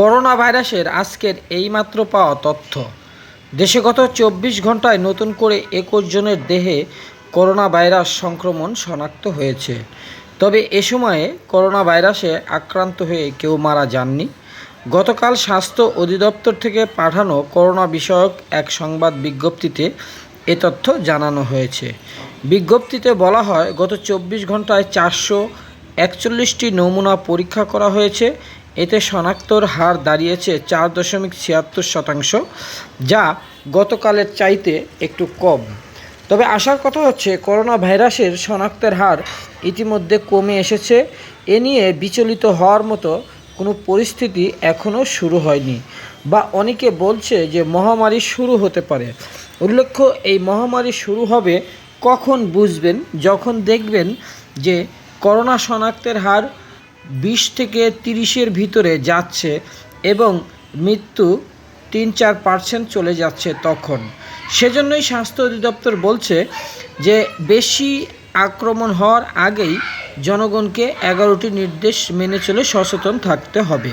Corona ভাইরাসের আজকের এইমাত্র পাওয়া তথ্য। দেশে গত চব্বিশ ঘন্টায় নতুন করে একুশ জনের দেহে করোনা ভাইরাস সংক্রমণ শনাক্ত হয়েছে। তবে এ সময়ে করোনা ভাইরাসে আক্রান্ত হয়ে কেউ মারা যাননি। গতকাল স্বাস্থ্য অধিদপ্তর থেকে পাঠানো করোনা বিষয়ক এক সংবাদ বিজ্ঞপ্তিতে এ তথ্য জানানো হয়েছে। বিজ্ঞপ্তিতে বলা হয়, গত চব্বিশ ঘন্টায় চারশো একচল্লিশটি নমুনা পরীক্ষা করা হয়েছে। এতে শনাক্তর হার দাঁড়িয়েছে চার দশমিক ছিয়াত্তর শতাংশ, যা গতকালের চাইতে একটু কম। তবে আসার কথা হচ্ছে করোনা ভাইরাসের শনাক্তের হার ইতিমধ্যে কমে এসেছে। এ নিয়ে বিচলিত হওয়ার মতো কোনো পরিস্থিতি এখনও শুরু হয়নি বা অনেকে বলছে যে মহামারী শুরু হতে পারে। উল্লেখ্য, এই মহামারী শুরু হবে কখন বুঝবেন? যখন দেখবেন যে করোনা শনাক্তের হার বিশ থেকে তিরিশের ভিতরে যাচ্ছে এবং মৃত্যু তিন চার পার্সেন্ট চলে যাচ্ছে তখন। সেজন্যই স্বাস্থ্য অধিদপ্তর বলছে যে বেশি আক্রমণ হওয়ার আগেই জনগণকে এগারোটি নির্দেশ মেনে চলে সচেতন থাকতে হবে।